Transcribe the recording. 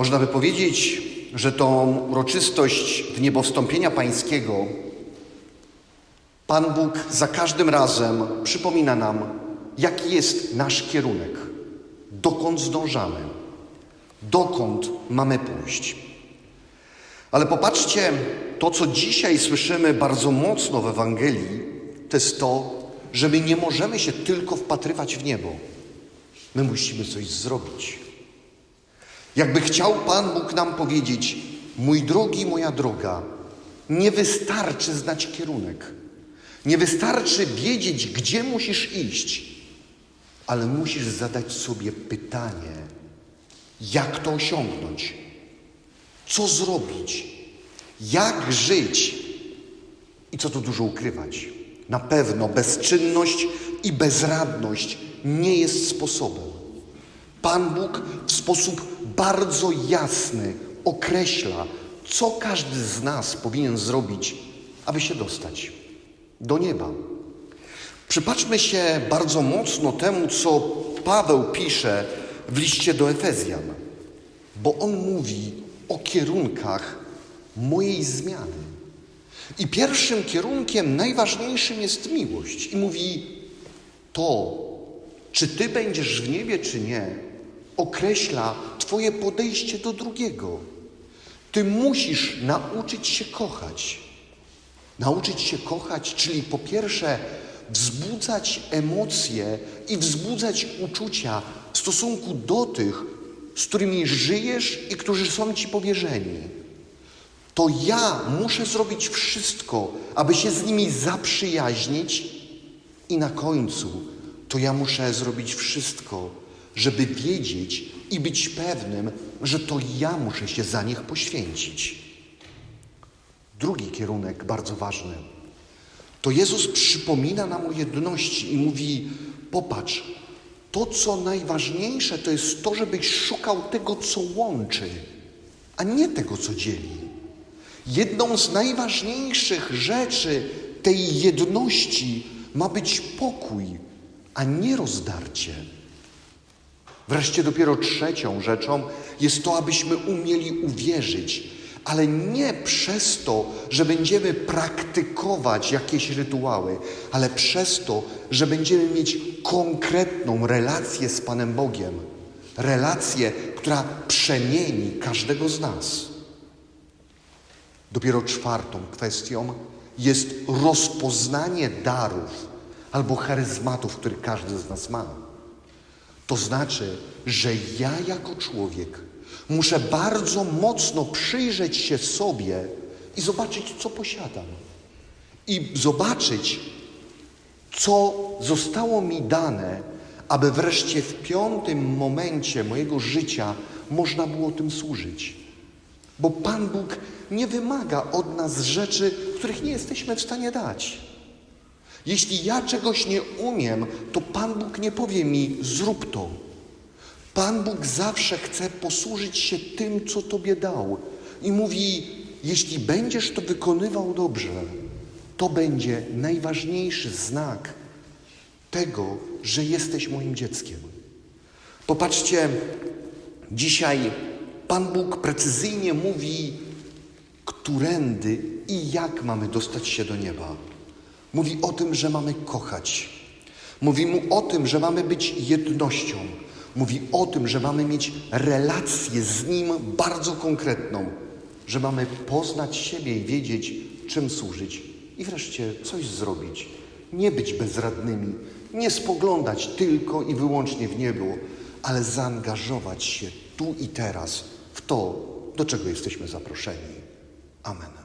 Można by powiedzieć, że tą uroczystość w niebowstąpienia Pańskiego Pan Bóg za każdym razem przypomina nam, jaki jest nasz kierunek, dokąd zdążamy, dokąd mamy pójść. Ale popatrzcie, to co dzisiaj słyszymy bardzo mocno w Ewangelii, to jest to, że my nie możemy się tylko wpatrywać w niebo. My musimy coś zrobić. Jakby chciał Pan Bóg nam powiedzieć, mój drogi, moja droga, nie wystarczy znać kierunek. Nie wystarczy wiedzieć, gdzie musisz iść, ale musisz zadać sobie pytanie, jak to osiągnąć, co zrobić, jak żyć i co tu dużo ukrywać. Na pewno bezczynność i bezradność nie jest sposobem. Pan Bóg w sposób bardzo jasny określa, co każdy z nas powinien zrobić, aby się dostać do nieba. Przypatrzmy się bardzo mocno temu, co Paweł pisze w liście do Efezjan, bo on mówi o kierunkach mojej zmiany. I pierwszym kierunkiem, najważniejszym jest miłość. I mówi to, czy ty będziesz w niebie, czy nie, określa Twoje podejście do drugiego. Ty musisz nauczyć się kochać. Nauczyć się kochać, czyli po pierwsze wzbudzać emocje i wzbudzać uczucia w stosunku do tych, z którymi żyjesz i którzy są Ci powierzeni. To ja muszę zrobić wszystko, aby się z nimi zaprzyjaźnić i na końcu to ja muszę zrobić wszystko, żeby wiedzieć i być pewnym, że to ja muszę się za nich poświęcić. Drugi kierunek, bardzo ważny, to Jezus przypomina nam o jedności i mówi: Popatrz, to co najważniejsze to jest to, żebyś szukał tego, co łączy, a nie tego, co dzieli. Jedną z najważniejszych rzeczy tej jedności ma być pokój, a nie rozdarcie. Wreszcie dopiero trzecią rzeczą jest to, abyśmy umieli uwierzyć, ale nie przez to, że będziemy praktykować jakieś rytuały, ale przez to, że będziemy mieć konkretną relację z Panem Bogiem. Relację, która przemieni każdego z nas. Dopiero czwartą kwestią jest rozpoznanie darów albo charyzmatów, które każdy z nas ma. To znaczy, że ja jako człowiek muszę bardzo mocno przyjrzeć się sobie i zobaczyć, co posiadam. I zobaczyć, co zostało mi dane, aby wreszcie w piątym momencie mojego życia można było tym służyć. Bo Pan Bóg nie wymaga od nas rzeczy, których nie jesteśmy w stanie dać. Jeśli ja czegoś nie umiem, to Pan Bóg nie powie mi, zrób to. Pan Bóg zawsze chce posłużyć się tym, co Tobie dał. I mówi, jeśli będziesz to wykonywał dobrze, to będzie najważniejszy znak tego, że jesteś moim dzieckiem. Popatrzcie, dzisiaj Pan Bóg precyzyjnie mówi, którędy i jak mamy dostać się do nieba. Mówi o tym, że mamy kochać. Mówi mu o tym, że mamy być jednością. Mówi o tym, że mamy mieć relację z Nim bardzo konkretną, że mamy poznać siebie i wiedzieć, czym służyć i wreszcie coś zrobić. Nie być bezradnymi, nie spoglądać tylko i wyłącznie w niebo, ale zaangażować się tu i teraz w to, do czego jesteśmy zaproszeni. Amen.